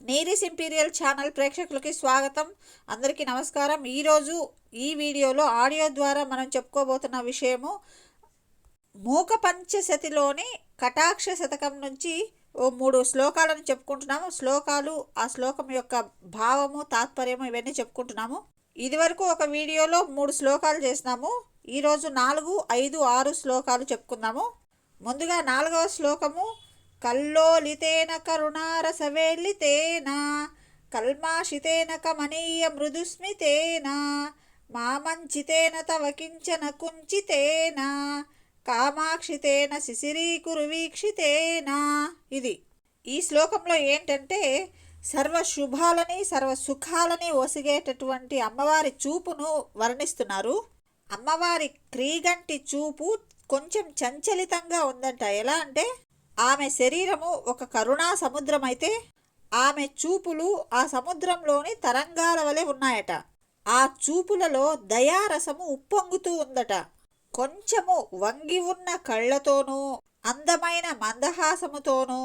Neeri's imperial channel ప్రేక్షకులకి స్వాగతం. అందరికీ నమస్కారం. ఈరోజు ఈ వీడియోలో ఆడియో ద్వారా మనం చెప్పుకోబోతున్న విషయము మూక పంచశతిలోని కటాక్ష శతకం నుంచి ఓ మూడు శ్లోకాలను చెప్పుకుంటున్నాము. శ్లోకాలు ఆ శ్లోకం యొక్క భావము తాత్పర్యము ఇవన్నీ చెప్పుకుంటున్నాము. ఇదివరకు ఒక వీడియోలో మూడు శ్లోకాలు చేసినాము. ఈరోజు నాలుగు ఐదు ఆరు శ్లోకాలు చెప్పుకుందాము. ముందుగా నాలుగవ శ్లోకము కల్లోలితేన కరుణారసవేలితేన కల్మాషితేన కమనీయ మృదుస్మితేన మామంచితేన తవ కించన కుంచితేన కామాక్షితేన శిశిరీకురు వీక్షితేన ఇది ఈ శ్లోకంలో ఏంటంటే సర్వ శుభాలని సర్వ సుఖాలని ఒసిగేటటువంటి అమ్మవారి చూపును వర్ణిస్తున్నారు. అమ్మవారి క్రీగంటి చూపు కొంచెం చంచలితంగా ఉందంట. ఎలా అంటే ఆమె శరీరము ఒక కరుణా సముద్రం అయితే ఆమె చూపులు ఆ సముద్రంలోని తరంగాల వలె ఉన్నాయట. ఆ చూపులలో దయారసము ఉప్పొంగుతూ ఉందట. కొంచెము వంగి ఉన్న కళ్ళతోనూ అందమైన మందహాసముతోనూ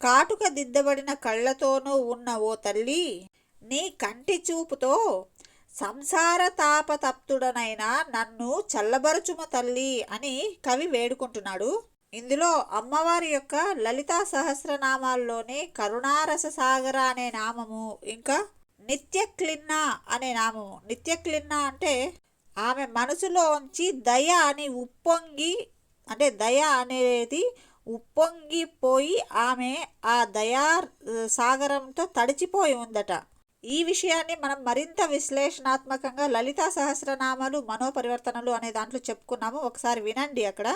కాటుక దిద్దబడిన కళ్ళతోనూ ఉన్న ఓ తల్లి నీ కంటి చూపుతో సంసార తాపతప్తుడనైన నన్ను చల్లబరచుమ తల్లి అని కవి వేడుకుంటున్నాడు. ఇందులో అమ్మవారి యొక్క లలితా సహస్రనామాల్లోని కరుణారస సాగర అనే నామము ఇంకా నిత్యక్లిన్న అనే నామము. నిత్యక్లిన్న అంటే ఆమె మనసులోంచి దయ అని ఉప్పొంగి అంటే దయ అనేది ఉప్పొంగిపోయి ఆమె ఆ దయా సాగరంతో తడిచిపోయి ఉందట. ఈ విషయాన్ని మనం మరింత విశ్లేషణాత్మకంగా లలితా సహస్రనామాలు మనోపరివర్తనలు అనే దాంట్లో చెప్పుకున్నాము. ఒకసారి వినండి అక్కడ.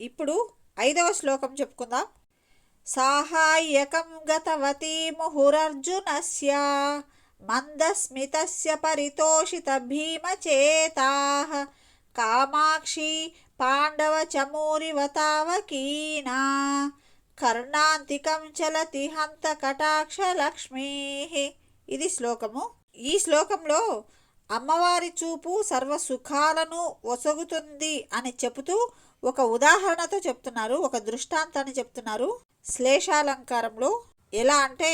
ఇప్పుడు ఐదవ శ్లోకం చెప్పుకుందాం. సాహాయ్యకం గతవతీ ముహురర్జునస్య మందస్మితస్య పరితోషిత భీమచేతా కామాక్షి పాండవ చమూరివతావకీనా కర్ణాంతికం చలతి హంత కటాక్ష లక్ష్మీ ఇది శ్లోకము. ఈ శ్లోకంలో అమ్మవారి చూపు సర్వ సుఖాలను ఒసగుతుంది అని చెబుతూ ఒక ఉదాహరణతో చెప్తున్నారు ఒక దృష్టాంతాన్ని చెప్తున్నారు. శ్లేషాలంకారంలో ఎలా అంటే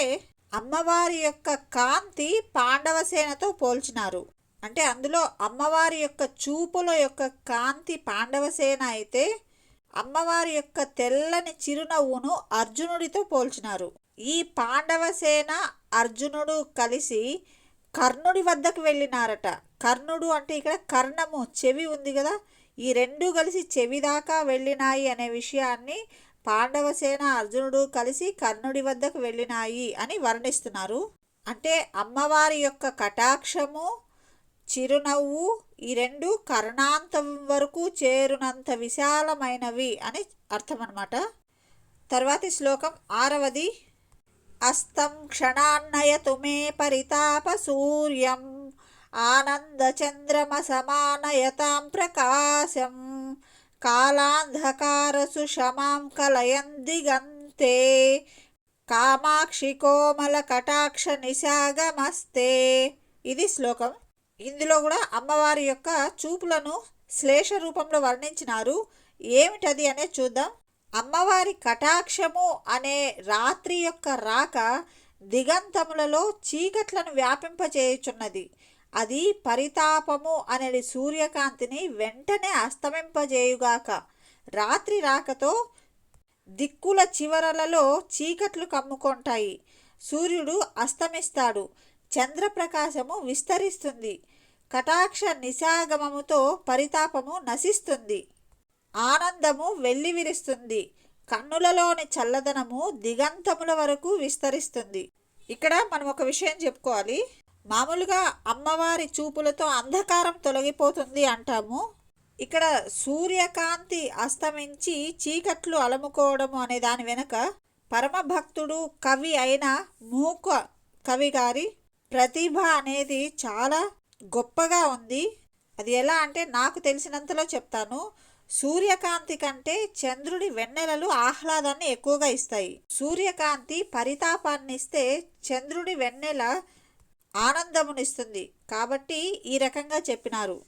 అమ్మవారి యొక్క కాంతి పాండవ సేనతో పోల్చినారు. అంటే అందులో అమ్మవారి యొక్క చూపుల యొక్క కాంతి పాండవసేన అయితే అమ్మవారి యొక్క తెల్లని చిరునవ్వును అర్జునుడితో పోల్చినారు. ఈ పాండవసేన అర్జునుడు కలిసి కర్ణుడి వద్దకు వెళ్ళినారట. కర్ణుడు అంటే ఇక్కడ కర్ణము చెవి ఉంది కదా ఈ రెండు కలిసి చెవి దాకా వెళ్ళినాయి అనే విషయాన్ని పాండవసేన అర్జునుడు కలిసి కర్ణుడి వద్దకు వెళ్ళినాయి అని వర్ణిస్తున్నారు. అంటే అమ్మవారి యొక్క కటాక్షము చిరునవ్వు ఈ రెండు కర్ణాంతం వరకు చేరునంత విశాలమైనవి అని అర్థం అనమాట తర్వాతి శ్లోకం ఆరవది. అస్తం క్షణాన్నయతు మే పరితాప సూర్యం. ఆనందచంద్రమ సమానయతాం ప్రకాశం కాలాంధకార సుషమాం కలయం దిగంతే కామాక్షి కోమల కటాక్ష నిశాగమస్తే ఇది శ్లోకం. ఇందులో కూడా అమ్మవారి యొక్క చూపులను శ్లేష రూపంలో వర్ణించినారు. ఏమిటది అనేది చూద్దాం. అమ్మవారి కటాక్షము అనే రాత్రి యొక్క రాక దిగంతములలో చీకట్లను వ్యాపింపచేయుచున్నది. అది పరితాపము అనేది సూర్యకాంతిని వెంటనే అస్తమింపజేయుగాక. రాత్రి రాకతో దిక్కుల చివరలలో చీకట్లు కమ్ముకొంటాయి. సూర్యుడు అస్తమిస్తాడు. చంద్రప్రకాశము విస్తరిస్తుంది. కటాక్ష నిశాగమముతో పరితాపము నశిస్తుంది. ఆనందము వెల్లివిరుస్తుంది. కన్నులలోని చల్లదనము దిగంతముల వరకు విస్తరిస్తుంది. ఇక్కడ మనం ఒక విషయం చెప్పుకోవాలి. మామూలుగా అమ్మవారి చూపులతో అంధకారం తొలగిపోతుంది అంటాము. ఇక్కడ సూర్యకాంతి అస్తమించి చీకట్లు అలముకోవడము అనే దాని వెనుక పరమభక్తుడు కవి అయిన మూక కవి గారి ప్రతిభ అనేది చాలా గొప్పగా ఉంది. అది ఎలా అంటే నాకు తెలిసినంతలో చెప్తాను. సూర్యకాంతి కంటే చంద్రుడి వెన్నెలలు ఆహ్లాదాన్ని ఎక్కువగా ఇస్తాయి. సూర్యకాంతి పరితాపాన్ని ఇస్తే చంద్రుడి వెన్నెల ఆనందమునిస్తుంది. కాబట్టి ఈ రకంగా చెప్పినారు.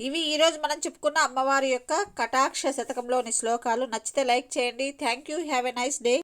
ఇవి ఈరోజు మనం చెప్పుకున్న అమ్మవారి యొక్క కటాక్ష శతకంలోని శ్లోకాలు. నచ్చితే లైక్ చేయండి. Thank you. Have a nice day.